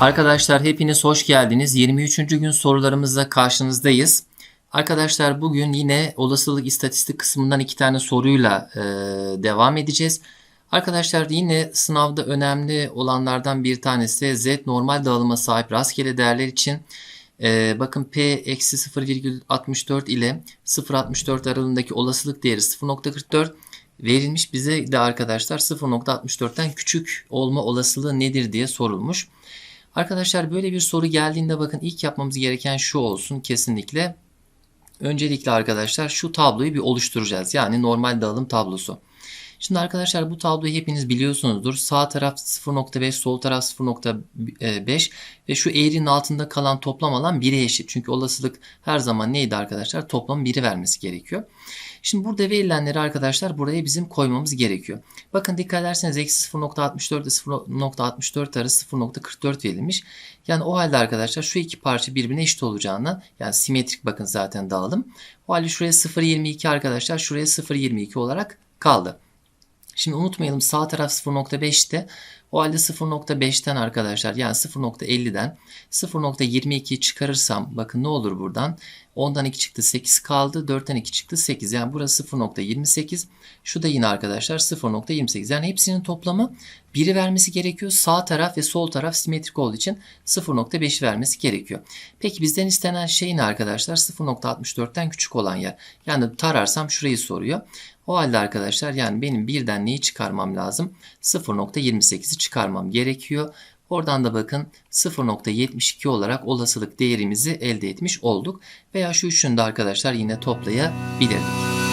Arkadaşlar hepiniz hoş geldiniz. 23. gün sorularımızla karşınızdayız. Arkadaşlar bugün yine olasılık istatistik kısmından iki tane soruyla e, devam edeceğiz. Arkadaşlar yine sınavda önemli olanlardan bir tanesi z normal dağılıma sahip rastgele değerler için e, bakın p eksi 0,64 ile 0,64 aralığındaki olasılık değeri 0,44 verilmiş. Bize de arkadaşlar 0.64'ten küçük olma olasılığı nedir diye sorulmuş. Arkadaşlar böyle bir soru geldiğinde bakın ilk yapmamız gereken şu olsun kesinlikle. Öncelikle arkadaşlar şu tabloyu bir oluşturacağız. Yani normal dağılım tablosu. Şimdi arkadaşlar bu tabloyu hepiniz biliyorsunuzdur. Sağ taraf 0.5, sol taraf 0.5 ve şu eğrinin altında kalan toplam alan 1'e eşit. Çünkü olasılık her zaman neydi arkadaşlar? Toplam 1'i vermesi gerekiyor. Şimdi burada verilenleri arkadaşlar buraya bizim koymamız gerekiyor. Bakın dikkat ederseniz eksi 0.64 ile 0.64 arası 0.44 verilmiş. Yani o halde arkadaşlar şu iki parça birbirine eşit olacağından yani simetrik bakın zaten dağılım. O halde şuraya 0.22 arkadaşlar şuraya 0.22 olarak kaldı. Şimdi unutmayalım sağ taraf 0.5'te. O halde 0.5'ten arkadaşlar yani 0.50'den 0.22'yi çıkarırsam bakın ne olur buradan. 10'dan 2 çıktı 8 kaldı. 4'ten 2 çıktı 8. Yani burası 0.28. Şu da yine arkadaşlar 0.28. Yani hepsinin toplamı 1'i vermesi gerekiyor. Sağ taraf ve sol taraf simetrik olduğu için 0.5 vermesi gerekiyor. Peki bizden istenen şey ne arkadaşlar? 0.64'ten küçük olan yer. Yani tararsam şurayı soruyor. O halde arkadaşlar yani benim birden neyi çıkarmam lazım? 0.28'i çıkarmam gerekiyor. Oradan da bakın 0.72 olarak olasılık değerimizi elde etmiş olduk. Veya şu üçünü de arkadaşlar yine toplayabilirdik.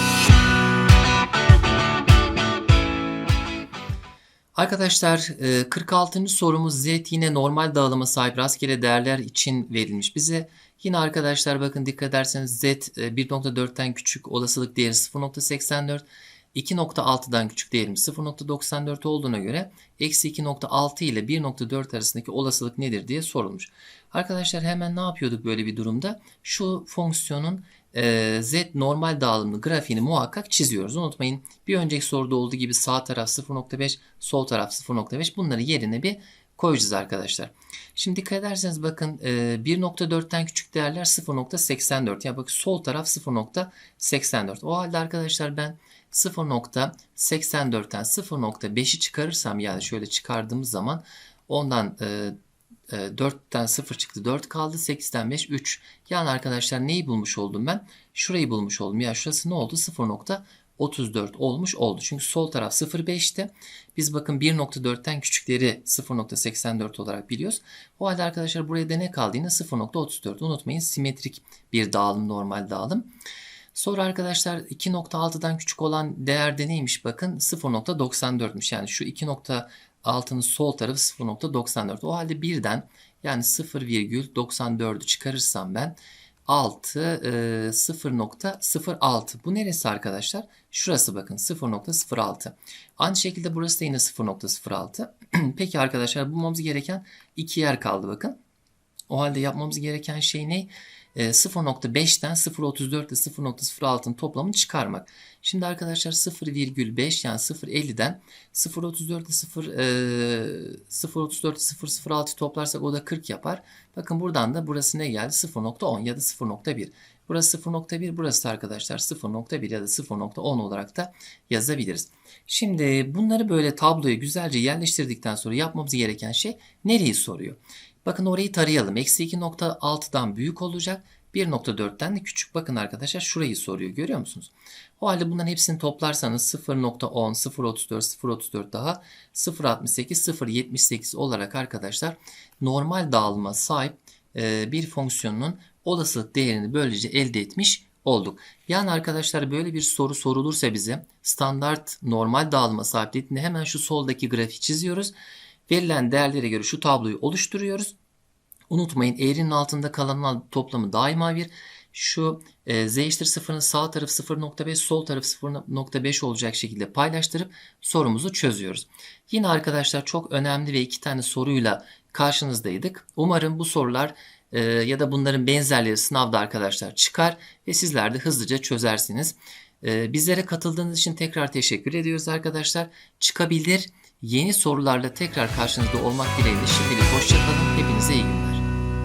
Arkadaşlar 46. sorumuz Z yine normal dağılıma sahip rastgele değerler için verilmiş bize. Yine arkadaşlar bakın dikkat ederseniz Z 1.4'ten küçük olasılık değeri 0.84. 2.6'dan küçük değerimiz 0.94 olduğuna göre eksi 2.6 ile 1.4 arasındaki olasılık nedir diye sorulmuş. Arkadaşlar hemen ne yapıyorduk böyle bir durumda? Şu fonksiyonun e, z normal dağılımlı grafiğini muhakkak çiziyoruz. Unutmayın bir önceki soruda olduğu gibi sağ taraf 0.5 sol taraf 0.5 bunları yerine bir koyacağız arkadaşlar. Şimdi dikkat ederseniz bakın 1.4'ten küçük değerler 0.84. Yani bakın sol taraf 0.84. O halde arkadaşlar ben 0.84'ten 0.5'i çıkarırsam yani şöyle çıkardığımız zaman ondan e, 4'ten 0 çıktı 4 kaldı 8'den 5 3. Yani arkadaşlar neyi bulmuş oldum ben? Şurayı bulmuş oldum. Ya şurası ne oldu? 0.34 olmuş oldu. Çünkü sol taraf 0.5'ti. Biz bakın 1.4'ten küçükleri 0.84 olarak biliyoruz. O halde arkadaşlar buraya da ne kaldı? Yine 0.34. Unutmayın simetrik bir dağılım normal dağılım. Sonra arkadaşlar 2.6'dan küçük olan değerde neymiş bakın 0.94'müş. Yani şu 2.6'nın sol tarafı 0.94. O halde birden yani 0,94'ü çıkarırsam ben 6 e, 0.06. Bu neresi arkadaşlar? Şurası bakın 0.06. Aynı şekilde burası da yine 0.06. Peki arkadaşlar bulmamız gereken iki yer kaldı bakın. O halde yapmamız gereken şey ne? 0.5'ten 0.34 ile 0.06'ın toplamını çıkarmak. Şimdi arkadaşlar 0,5 yani 0.50'den 0.34 ile 0 0.34 0.06 toplarsak o da 40 yapar. Bakın buradan da burası ne geldi? 0.10 ya da 0.1. Burası 0.1, burası da arkadaşlar 0.1 ya da 0.10 olarak da yazabiliriz. Şimdi bunları böyle tabloya güzelce yerleştirdikten sonra yapmamız gereken şey nereyi soruyor? Bakın orayı tarayalım. Eksi 2.6'dan büyük olacak. 1.4'ten de küçük. Bakın arkadaşlar şurayı soruyor. Görüyor musunuz? O halde bunların hepsini toplarsanız 0.10, 0.34, 0.34 daha 0.68, 0.78 olarak arkadaşlar normal dağılıma sahip bir fonksiyonun olasılık değerini böylece elde etmiş olduk. Yani arkadaşlar böyle bir soru sorulursa bize standart normal dağılıma sahip dediğinde hemen şu soldaki grafiği çiziyoruz. Verilen değerlere göre şu tabloyu oluşturuyoruz. Unutmayın eğrinin altında kalan toplamı daima bir. Şu e, z eşittir sıfırın sağ tarafı 0.5 sol tarafı 0.5 olacak şekilde paylaştırıp sorumuzu çözüyoruz. Yine arkadaşlar çok önemli ve iki tane soruyla karşınızdaydık. Umarım bu sorular e, ya da bunların benzerleri sınavda arkadaşlar çıkar ve sizler de hızlıca çözersiniz. E, bizlere katıldığınız için tekrar teşekkür ediyoruz arkadaşlar. Çıkabilir Yeni sorularla tekrar karşınızda olmak dileğiyle şimdilik hoşçakalın. Hepinize iyi günler.